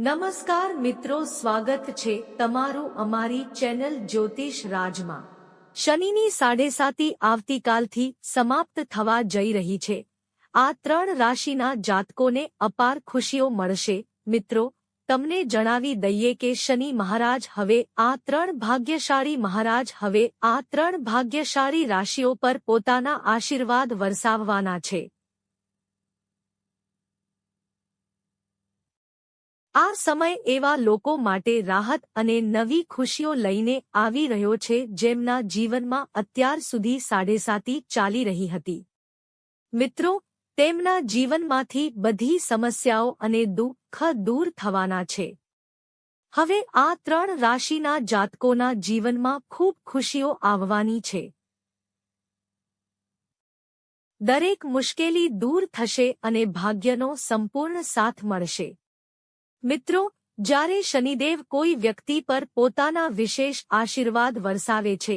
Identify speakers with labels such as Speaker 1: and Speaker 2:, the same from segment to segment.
Speaker 1: નમસ્કાર મિત્રો, સ્વાગત છે તમારું અમારી ચેનલ જ્યોતિષ રાજમાં. શનિની સાડેસાતી આવતીકાલથી સમાપ્ત થવા જઈ રહી છે. આ ત્રણ રાશિના જાતકોને અપાર ખુશીઓ મળશે. મિત્રો, તમને જણાવી દઈએ કે શનિ મહારાજ હવે આ ત્રણ ભાગ્યશાળી મહારાજ હવે આ ત્રણ ભાગ્યશાળી રાશિઓ પર પોતાના આશીર્વાદ વરસાવવાના છે. આ સમય એવા લોકો માટે રાહત અને નવી ખુશીઓ લઈને આવી રહ્યો છે જેમના જીવનમાં અત્યાર સુધી સાડેસાતી ચાલી રહી હતી. મિત્રો, તેમના જીવનમાંથી બધી સમસ્યાઓ અને દુઃખ દૂર થવાના છે. હવે આ ત્રણ રાશિના જાતકોના જીવનમાં ખૂબ ખુશીઓ આવવાની છે. દરેક મુશ્કેલી દૂર થશે અને ભાગ્યનો સંપૂર્ણ સાથ મળશે. મિત્રો, જ્યારે શનિદેવ કોઈ વ્યક્તિ પર પોતાના વિશેષ આશીર્વાદ વરસાવે છે,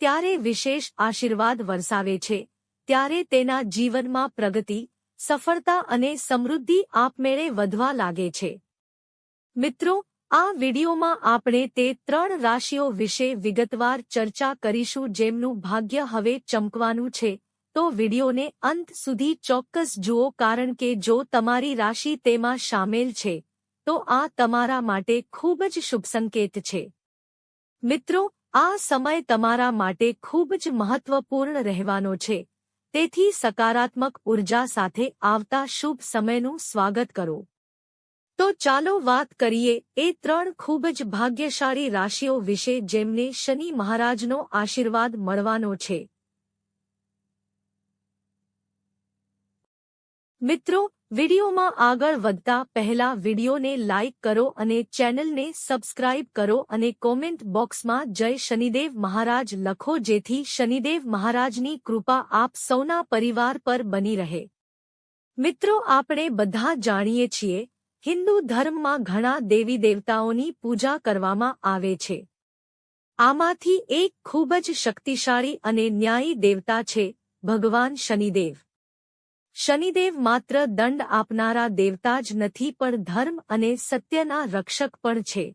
Speaker 1: ત્યારે વિશેષ આશીર્વાદ વરસાવે છે, ત્યારે તેના જીવનમાં પ્રગતિ, સફળતા અને સમૃદ્ધિ આપમેળે વધવા લાગે છે. મિત્રો, આ વિડીયોમાં આપણે તે ત્રણ રાશિઓ વિશે વિગતવાર ચર્ચા કરીશું જેમનું ભાગ્ય હવે ચમકવાનું છે. તો વિડીયોને અંત સુધી ચોક્કસ જુઓ કારણ કે જો તમારી રાશિ તેમાં સામેલ છે તો આ તમારા માટે ખૂબ જ શુભ સંકેત છે. મિત્રો, આ સમય તમારા માટે ખૂબ જ મહત્વપૂર્ણ રહેવાનો છે. તેથી સકારાત્મક ઊર્જા સાથે આવતા શુભ સમયનું સ્વાગત કરો. તો ચાલો વાત કરીએ એ ત્રણ ખૂબ જ ભાગ્યશાળી રાશિઓ વિશે જેમને શનિ મહારાજનો આશીર્વાદ મળવાનો છે. મિત્રો વિડીયોમાં આગળ વધતા પહેલા વિડીયોને લાઇક કરો અને ચેનલને સબસ્ક્રાઇબ કરો અને કોમેન્ટ બોક્સમાં જય શનિદેવ મહારાજ લખો જેથી શનિદેવ મહારાજની કૃપા આપ સૌના પરિવાર પર બની રહે. મિત્રો, આપણે બધા જાણીએ છીએ, હિન્દુ ધર્મમાં ઘણા દેવી દેવતાઓની પૂજા કરવામાં આવે છે. આમાંથી એક ખૂબ જ શક્તિશાળી અને ન્યાયી દેવતા છે ભગવાન શનિદેવ. શનિદેવ માત્ર દંડ આપનારા દેવતા જ નથી, પણ ધર્મ અને સત્યના રક્ષક પણ છે.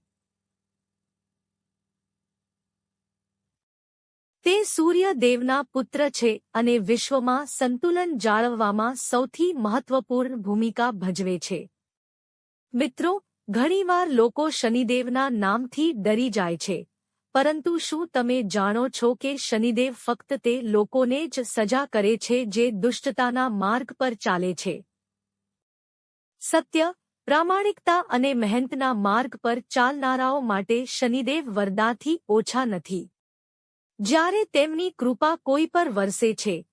Speaker 1: તે સૂર્યદેવના પુત્ર છે અને વિશ્વમાં સંતુલન જાળવવામાં સૌથી મહત્વપૂર્ણ ભૂમિકા ભજવે છે. મિત્રો, ઘણીવાર લોકો શનિદેવના નામથી ડરી જાય છે. પરંતુ શું તમે જાણો છો કે શનિદેવ ફક્ત તે લોકોને જ સજા કરે છે જે દુષ્ટતાના માર્ગ પર ચાલે છે? સત્ય, પ્રામાણિકતા અને મહેનતના માર્ગ પર ચાલનારાઓ માટે શનિદેવ વરદાથી ઓછા નથી. જ્યારે તેમની કૃપા કોઈ પર વરસે છે,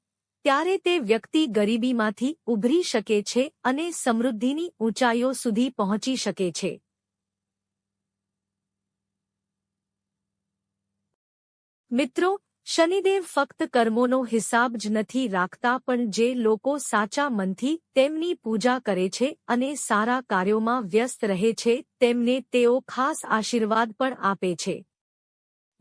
Speaker 1: ત્યારે તે વ્યક્તિ ગરીબીમાંથી ઉભરી શકે છે અને સમૃદ્ધિની ઊંચાઈઓ સુધી પહોંચી શકે છે. મિત્રો, શનિદેવ ફક્ત કર્મોનો હિસાબ જ નથી રાખતા પણ જે લોકો સાચા મનથી તેમની પૂજા કરે છે અને સારા કાર્યોમાં વ્યસ્ત રહે છે, તેમને તેઓ ખાસ આશીર્વાદ પણ આપે છે.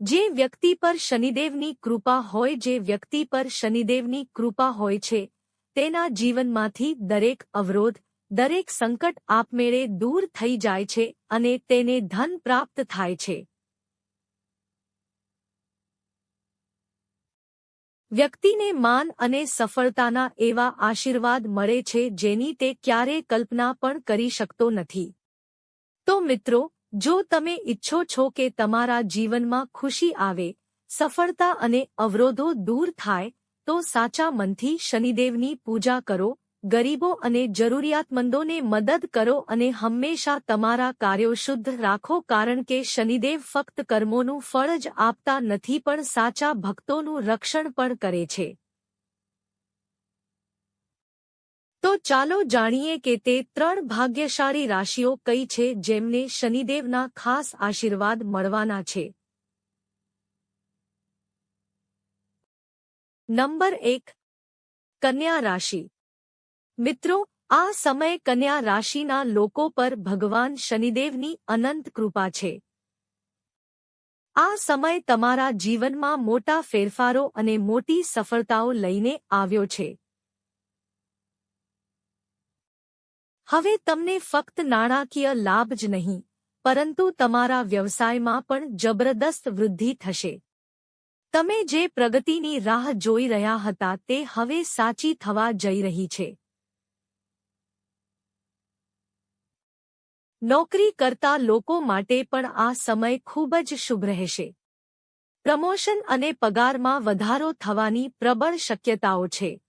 Speaker 1: જે વ્યક્તિ પર શનિદેવની કૃપા હોય, જે વ્યક્તિ પર શનિદેવની કૃપા હોય છે, તેના જીવનમાંથી દરેક અવરોધ, દરેક સંકટ આપમેળે દૂર થઈ જાય છે અને તેને ધન પ્રાપ્ત થાય છે. વ્યક્તિને માન અને સફળતાના એવા આશીર્વાદ મળે છે જેની તે ક્યારે કલ્પના પણ કરી શકતો નથી. તો મિત્રો, જો તમે ઈચ્છો છો કે તમારા જીવનમાં ખુશી આવે, સફળતા અને અવરોધો દૂર થાય, તો સાચા મનથી શનિદેવની પૂજા કરો ગરીબો અને જરૂરિયાતમંદોને મદદ કરો અને હંમેશા તમારા કાર્યો શુદ્ધ રાખો કારણ કે શનિદેવ ફક્ત કર્મોનું ફળ જ આપતા નથી પણ સાચા ભક્તોનું રક્ષણ પણ કરે છે. તો ચાલો જાણીએ કે તે ત્રણ ભાગ્યશાળી રાશિઓ કઈ છે જેમને શનિદેવના ખાસ આશીર્વાદ મળવાના છે. નંબર એક, કન્યા રાશિ. મિત્રો, આ સમય કન્યા રાશિના લોકો પર ભગવાન શનિદેવની અનંત કૃપા છે. આ સમય તમારા જીવનમાં મોટા ફેરફારો અને મોટી સફળતાઓ લઈને આવ્યો છે. હવે તમને ફક્ત નાણાકીય લાભ જ નહીં, પરંતુ તમારા વ્યવસાયમાં પણ જબરદસ્ત વૃદ્ધિ થશે. તમે જે પ્રગતિની રાહ જોઈ રહ્યા હતા તે હવે સાચી થવા જઈ રહી છે. નોકરી કરતા લોકો માટે પણ આ સમય ખૂબ જ શુભ રહેશે. પ્રમોશન અને પગારમાં વધારો થવાની પ્રબળ શક્યતાઓ છે.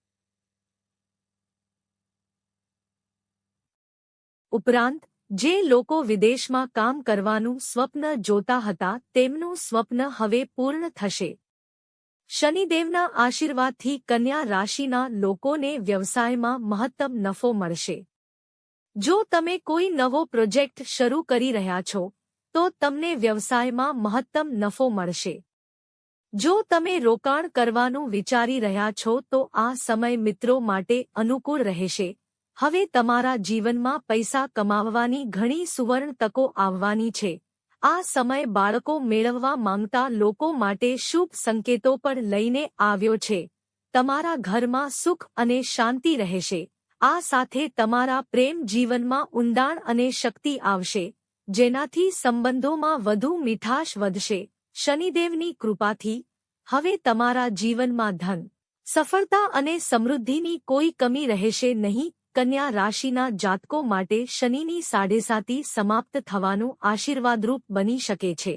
Speaker 1: ઉપરાંત, જે લોકો વિદેશમાં કામ કરવાનું સ્વપ્ન જોતા હતા તેમનું સ્વપ્ન હવે પૂર્ણ થશે. શનિદેવના આશીર્વાદથી કન્યા રાશિના લોકોને વ્યવસાયમાં મહત્તમ નફો મળશે. જો તમે કોઈ નવો પ્રોજેક્ટ શરૂ કરી રહ્યા છો, તો તમને વ્યવસાયમાં મહત્તમ નફો મળશે. જો તમે રોકાણ કરવાનું વિચારી રહ્યા છો, તો આ સમય મિત્રો માટે અનુકૂળ રહેશે. હવે તમારા જીવનમાં પૈસા કમાવવાની ઘણી સુવર્ણ તકો આવવાની છે. આ સમય બાળકો મેળવવા માંગતા લોકો માટે શુભ સંકેતો પણ લઈને આવ્યો છે. તમારા ઘરમાં સુખ અને શાંતિ રહેશે. આ સાથે તમારા પ્રેમ જીવનમાં ઊંડાણ અને શક્તિ આવશે, જેનાથી સંબંધોમાં વધુ મીઠાશ વધશે. શનિદેવની કૃપાથી, હવે તમારા જીવનમાં ધન, સફળતા અને સમૃદ્ધિની કોઈ કમી રહેશે નહીં. કન્યા રાશિના જાતકો માટે શનિની સાડેસાતી સમાપ્ત થવાનું આશીર્વાદરૂપ બની શકે છે.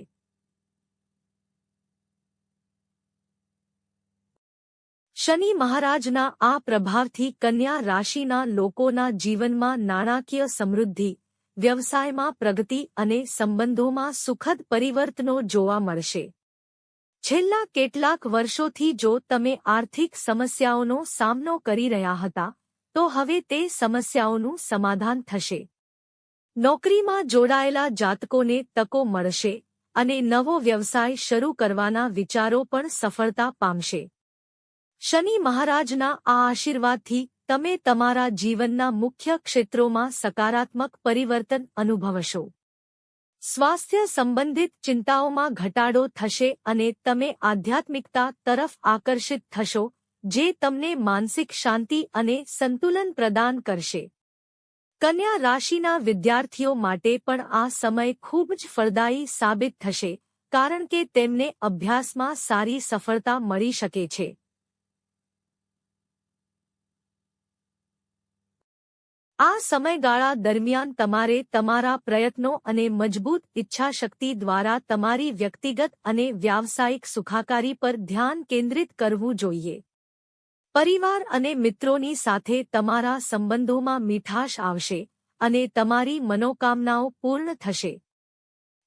Speaker 1: શનિ મહારાજના આ પ્રભાવથી કન્યા રાશિના લોકોના જીવનમાં નાણાકીય સમૃદ્ધિ, વ્યવસાયમાં પ્રગતિ અને સંબંધોમાં સુખદ પરિવર્તનો જોવા મળશે. છેલ્લા કેટલાક વર્ષોથી જો તમે આર્થિક સમસ્યાઓનો સામનો કરી રહ્યા હતા, તો હવે તે સમસ્યાઓનું સમાધાન થશે. નોકરીમાં જોડાયેલા જાતકોને તકો મળશે અને નવો વ્યવસાય શરૂ કરવાના વિચારો પણ સફળતા પામશે. શનિ મહારાજના આ આશીર્વાદથી તમે તમારા જીવનના મુખ્ય ક્ષેત્રોમાં સકારાત્મક પરિવર્તન અનુભવશો. સ્વાસ્થ્ય સંબંધિત ચિંતાઓમાં ઘટાડો થશે અને તમે આધ્યાત્મિકતા તરફ આકર્ષિત થશો, જે તમને માનસિક શાંતિ અને સંતુલન પ્રદાન કરશે. કન્યા રાશિના વિદ્યાર્થીઓ માટે પણ આ સમય ખૂબ જ ફળદાયી સાબિત થશે, કારણ કે તેમને અભ્યાસમાં સારી સફળતા મળી શકે છે. આ સમયગાળા દરમિયાન તમારે તમારા પ્રયત્નો અને મજબૂત ઇચ્છાશક્તિ દ્વારા તમારી વ્યક્તિગત અને વ્યાવસાયિક સુખાકારી પર ધ્યાન કેન્દ્રિત કરવું જોઈએ. પરિવાર અને મિત્રોની સાથે તમારા સંબંધોમાં મીઠાશ આવશે અને તમારી મનોકામનાઓ પૂર્ણ થશે.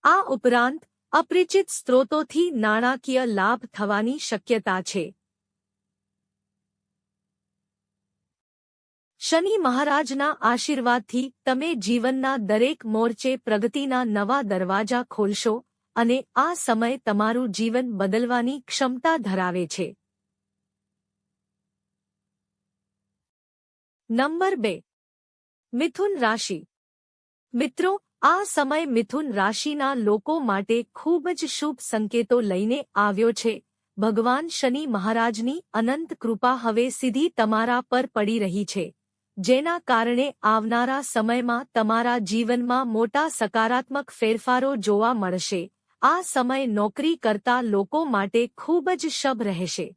Speaker 1: આ ઉપરાંત, અપરિચિત સ્ત્રોતોથી નાણાકીય લાભ થવાની શક્યતા છે. શનિ મહારાજના આશીર્વાદથી તમે જીવનના દરેક મોરચે પ્રગતિના નવા દરવાજા ખોલશો અને આ સમય તમારું જીવન બદલવાની ક્ષમતા ધરાવે છે. નંબર બે. મિથુન રાશિ. મિત્રો, આ સમય મિથુન રાશિના લોકો માટે ખૂબ જ શુભ સંકેતો લઈને આવ્યો છે. ભગવાન શનિ મહારાજની અનંત કૃપા હવે સીધી તમારા પર પડી રહી છે. જેના કારણે આવનારા સમયમાં તમારા જીવનમાં મોટા સકારાત્મક ફેરફારો જોવા મળશે. આ સમય નોકરી કરતા લોકો માટે ખૂબ જ શબ રહેશે.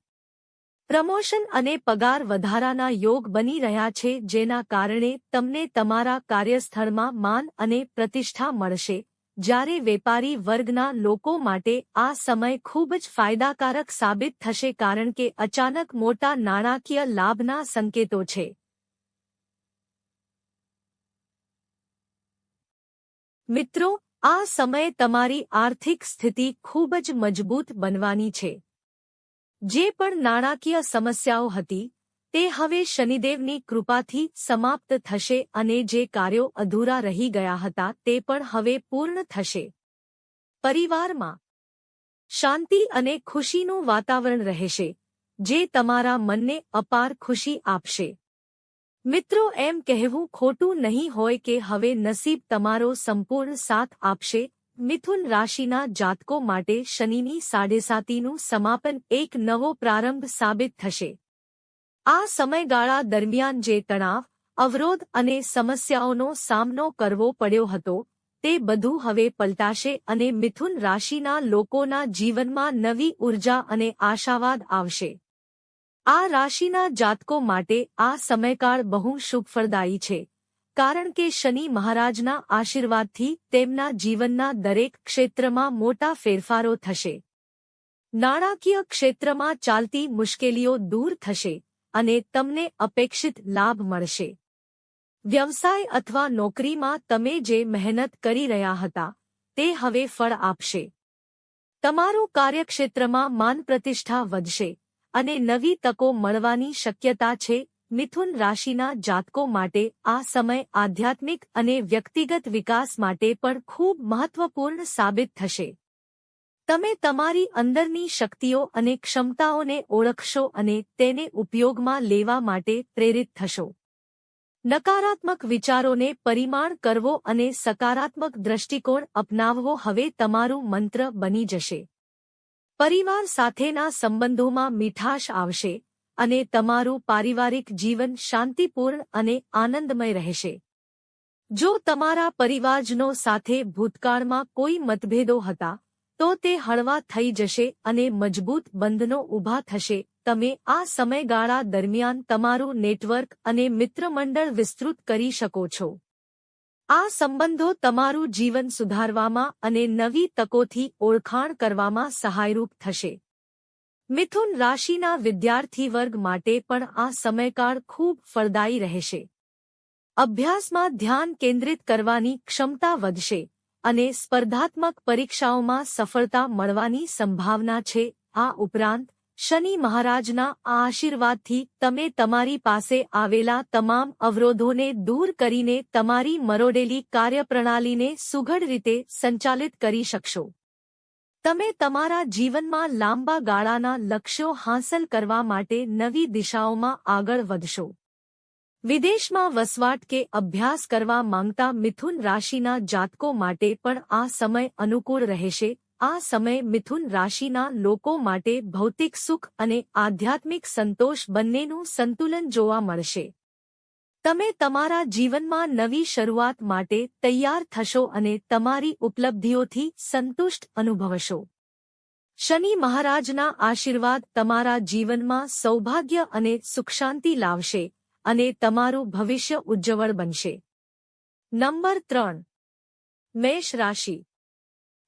Speaker 1: પ્રમોશન અને પગાર વધારાના યોગ બની રહ્યા છે, જેના કારણે તમને તમારા કાર્યસ્થળમાં માન અને પ્રતિષ્ઠા મળશે. જ્યારે વેપારી વર્ગના લોકો માટે આ સમય ખૂબ જ ફાયદાકારક સાબિત થશે, કારણ કે અચાનક મોટા નાણાકીય લાભના સંકેતો છે. મિત્રો, આ સમયે તમારી આર્થિક સ્થિતિ ખૂબ જ મજબૂત બનવાની છે. જે પણ નાણાકીય સમસ્યાઓ હતી, તે હવે શનિદેવની કૃપાથી સમાપ્ત થશે અને જે કાર્યો અધૂરા રહી ગયા હતા, તે પણ હવે પૂર્ણ થશે. પરિવારમાં શાંતિ અને ખુશીનું વાતાવરણ રહેશે, જે તમારા મનને અપાર ખુશી આપશે. મિત્રો, એમ કહેવું ખોટું નહીં હોય કે હવે નસીબ તમારો સંપૂર્ણ સાથ આપશે. મિથુન રાશિના જાતકો માટે શનિની સાડેસાતીનું સમાપન એક નવો પ્રારંભ સાબિત થશે. આ સમયગાળા દરમિયાન જે તણાવ, અવરોધ અને સમસ્યાઓનો સામનો કરવો પડ્યો હતો, તે બધું હવે પલટાશે અને મિથુન રાશિના લોકોના જીવનમાં નવી ઊર્જા અને આશાવાદ આવશે. આ રાશિના જાતકો માટે આ સમયકાળ બહુ શુભફળદાયી છે. કારણ કે શનિ મહારાજના આશીર્વાદથી તેમના જીવનના દરેક ક્ષેત્રમાં મોટા ફેરફારો થશે. નાણાકીય ક્ષેત્રમાં ચાલતી મુશ્કેલીઓ દૂર થશે અને તમને અપેક્ષિત લાભ મળશે. વ્યવસાય અથવા નોકરીમાં તમે જે મહેનત કરી રહ્યા હતા, તે હવે ફળ આપશે. તમારું કાર્યક્ષેત્રમાં માન પ્રતિષ્ઠા વધશે. અને નવી તકો મળવાની શક્યતા છે. મિથુન રાશિના જાતકો માટે આ સમય આધ્યાત્મિક અને વ્યક્તિગત વિકાસ માટે પણ ખૂબ મહત્વપૂર્ણ સાબિત થશે. તમે તમારી અંદરની શક્તિઓ અને ક્ષમતાઓને ઓળખશો અને તેને ઉપયોગમાં લેવા માટે પ્રેરિત થશો. નકારાત્મક વિચારોને પરિમાણ કરવો અને સકારાત્મક દ્રષ્ટિકોણ અપનાવવો હવે તમારું મંત્ર બની જશે. પરિવાર સાથેના સંબંધોમાં મીઠાશ આવશે અને તમારું પારિવારિક જીવન શાંતિપૂર્ણ અને આનંદમય રહેશે. જો તમારા પરિવારજનો સાથે ભૂતકાળમાં કોઈ મતભેદો હતા, તો તે હળવા થઈ જશે અને મજબૂત બંધનો ઊભા થશે. તમે આ સમયગાળા દરમિયાન તમારું નેટવર્ક અને મિત્રમંડળ વિસ્તૃત કરી શકો છો. આ સંબંધો તમારું જીવન સુધારવામાં અને નવી તકોથી ઓળખાણ કરવામાં સહાયરૂપ થશે. મિથુન રાશિના વિદ્યાર્થી વર્ગ માટે પણ આ સમયકાળ ખૂબ ફળદાયી રહેશે. અભ્યાસમાં ધ્યાન કેન્દ્રિત કરવાની ક્ષમતા વધશે અને સ્પર્ધાત્મક પરીક્ષાઓમાં સફળતા મળવાની સંભાવના છે. આ ઉપરાંત શનિ મહારાજના આ આશીર્વાદથી તમે તમારી પાસે આવેલા તમામ અવરોધોને દૂર કરીને તમારી મરોડેલી કાર્યપ્રણાલીને સુઘડ રીતે સંચાલિત કરી શકશો. તમે તમારા જીવનમાં લાંબા ગાળાના લક્ષ્યો હાંસલ કરવા માટે નવી દિશાઓમાં આગળ વધશો. વિદેશમાં વસવાટ કે અભ્યાસ કરવા માંગતા મિથુન રાશિના જાતકો માટે પણ આ સમય અનુકૂળ રહેશે આ સમય મિથુન રાશિના લોકો માટે ભૌતિક સુખ અને આધ્યાત્મિક સંતોષ બંનેનું સંતુલન જોવા મળશે. તમે તમારા જીવનમાં નવી શરૂઆત માટે તૈયાર થશો અને તમારી ઉપલબ્ધિઓથી સંતુષ્ટ અનુભવશો. શનિ મહારાજના આશીર્વાદ તમારા જીવનમાં સૌભાગ્ય અને સુખશાંતિ લાવશે અને તમારું ભવિષ્ય ઉજ્જવળ બનશે. નંબર ત્રણ. મેષ રાશિ.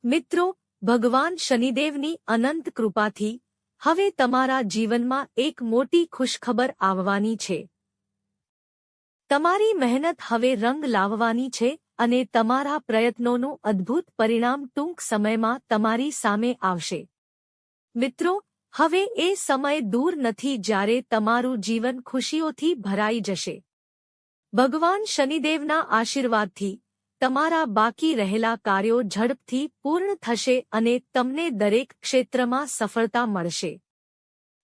Speaker 1: મિત્રો ભગવાન શનિદેવની અનંત કૃપાથી હવે તમારા જીવનમાં એક મોટી ખુશખબર આવવાની છે. તમારી મહેનત હવે રંગ લાવવાની છે અને તમારા પ્રયત્નોનું અદ્ભુત પરિણામ ટૂંક સમયમાં તમારી સામે આવશે. મિત્રો, હવે એ સમય દૂર નથી જ્યારે તમારું જીવન ખુશીઓથી ભરાઈ જશે. ભગવાન શનિદેવના આશીર્વાદથી તમારા બાકી રહેલા કાર્યો ઝડપથી પૂર્ણ થશે અને તમને દરેક ક્ષેત્રમાં સફળતા મળશે.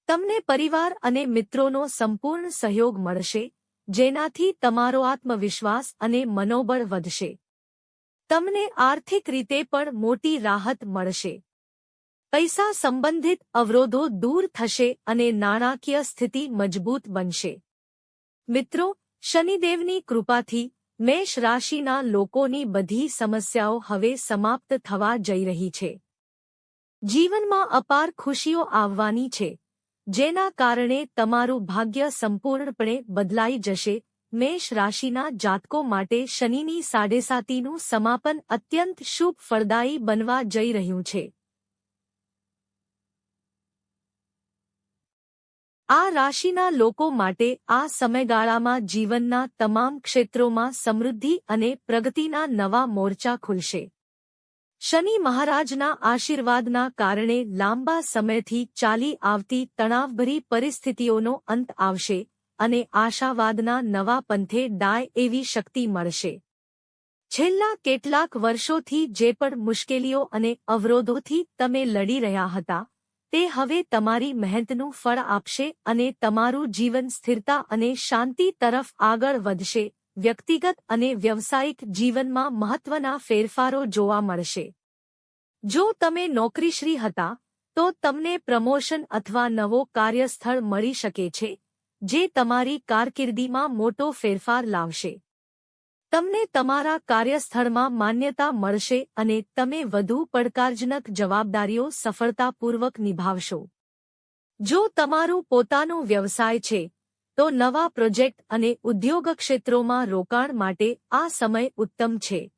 Speaker 1: તમને પરિવાર અને મિત્રોનો સંપૂર્ણ સહયોગ મળશે, જેનાથી તમારો આત્મવિશ્વાસ અને મનોબળ વધશે. તમને આર્થિક રીતે પણ મોટી રાહત મળશે. પૈસા સંબંધિત અવરોધો દૂર થશે અને નાણાકીય સ્થિતિ મજબૂત બનશે. મિત્રો, શનિદેવની કૃપાથી મેષ રાશિના લોકોની બધી સમસ્યાઓ હવે સમાપ્ત થવા જઈ રહી છે. જીવનમાં અપાર ખુશીઓ આવવાની છે, જેના કારણે તમારું ભાગ્ય સંપૂર્ણપણે બદલાઈ જશે. મેષ રાશિના જાતકો માટે શનિની સાડેસાતીનું સમાપન અત્યંત શુભ ફળદાયી બનવા જઈ રહ્યું છે. આ રાશિના લોકો માટે આ સમયગાળામાં જીવનના તમામ ક્ષેત્રોમાં સમૃદ્ધિ અને પ્રગતિના નવા મોરચા ખુલશે. શનિ મહારાજના આશીર્વાદના કારણે લાંબા સમયથી ચાલી આવતી તણાવભરી પરિસ્થિતિઓનો અંત આવશે અને આશાવાદના નવા પંથે ડાય એવી શક્તિ મળશે. છેલ્લા કેટલાક વર્ષોથી જે પણ મુશ્કેલીઓ અને અવરોધોથી તમે લડી રહ્યા હતા તે હવે તમારી મહેનતનું ફળ આપશે અને તમારું જીવન સ્થિરતા અને શાંતિ તરફ આગળ વધશે. વ્યક્તિગત અને વ્યવસાયિક જીવનમાં મહત્વના ફેરફારો જોવા મળશે. જો તમે નોકરીશ્રી હતા, તો તમને પ્રમોશન અથવા નવો કાર્યસ્થળ મળી શકે છે, જે તમારી કારકિર્દીમાં મોટો ફેરફાર લાવશે. તમને તમારા કાર્યસ્થળમાં માન્યતા મળશે અને તમે વધુ પડકારજનક જવાબદારીઓ સફળતાપૂર્વક નિભાવશો. જો તમારું પોતાનો વ્યવસાય છે, તો નવા પ્રોજેક્ટ અને ઉદ્યોગ ક્ષેત્રોમાં રોકાણ માટે આ સમય ઉત્તમ છે.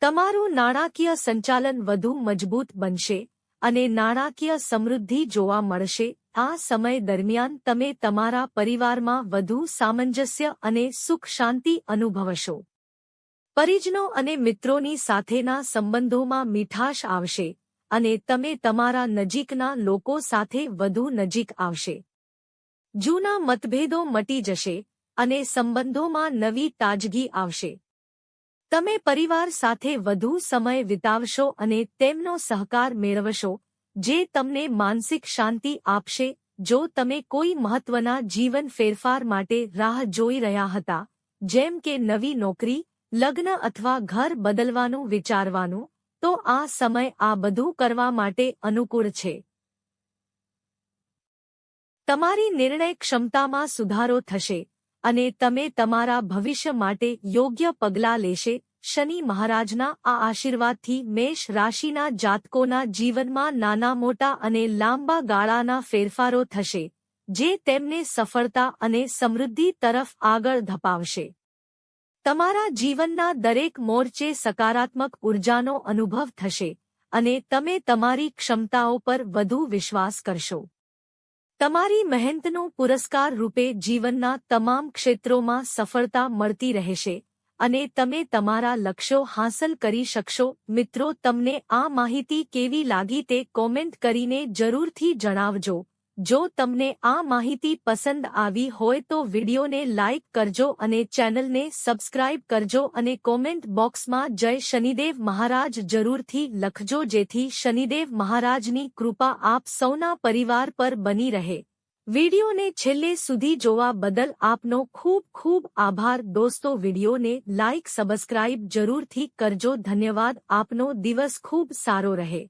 Speaker 1: તમારું નાણાકીય સંચાલન વધુ મજબૂત બનશે અને નાણાકીય સમૃદ્ધિ જોવા મળશે આ સમય દરમિયાન તમે તમારા પરિવારમાં વધુ સામંજસ્ય અને સુખ શાંતિ અનુભવશો. પરિજનો અને મિત્રોની સાથેના સંબંધોમાં મીઠાશ આવશે અને તમે તમારા નજીકના લોકો સાથે વધુ નજીક આવશે. જૂના મતભેદો મટી જશે અને સંબંધોમાં નવી તાજગી આવશે. તમે પરિવાર સાથે વધુ સમય વિતાવશો અને તેમનો સહકાર મેળવશો જે તમને માનસિક શાંતિ આપશે, જો તમે કોઈ મહત્વના જીવન ફેરફાર માટે રાહ જોઈ રહ્યા હતા, જેમ કે નવી નોકરી, લગ્ન અથવા ઘર બદલવાનું વિચારવાનું, તો આ સમય આ બધું કરવા માટે અનુકૂળ છે. તમારી નિર્ણય ક્ષમતામાં સુધારો થશે, અને તમે તમારા ભવિષ્ય માટે યોગ્ય પગલાં લેશે શનિ મહારાજના આ આશીર્વાદથી મેષ રાશિના જાતકોના જીવનમાં નાના મોટા અને લાંબા ગાળાના ફેરફારો થશે, જે તેમને સફળતા અને સમૃદ્ધિ તરફ આગળ ધપાવશે. તમારા જીવનના દરેક મોરચે સકારાત્મક ઉર્જાનો અનુભવ થશે અને તમે તમારી ક્ષમતાઓ પર વધુ વિશ્વાસ કરશો. તમારી મહેનતનો પુરસ્કાર રૂપે જીવનના તમામ ક્ષેત્રોમાં સફળતા મળતી રહેશે અને તમે તમારા લક્ષ્યો હાંસલ કરી શકશો. મિત્રો, તમને આ માહિતી કેવી લાગી તે કોમેન્ટ કરીને જરૂરથી જણાવજો. જો તમને આ માહિતી પસંદ આવી હોય તો વિડિયોને લાઇક કરજો અને ચેનલને સબસ્ક્રાઇબ કરજો અને કોમેન્ટ બોક્સમાં જય શનિદેવ મહારાજ જરૂરથી લખજો જેથી શનિદેવ મહારાજની કૃપા આપ સૌના પરિવાર પર બની રહે. વિડિયોને છેલ્લે સુધી જોવા બદલ આપનો ખૂબ ખૂબ આભાર દોસ્તો વિડિયોને લાઇક સબસ્ક્રાઇબ જરૂરથી કરજો ધન્યવાદ આપનો દિવસ ખૂબ સારો રહે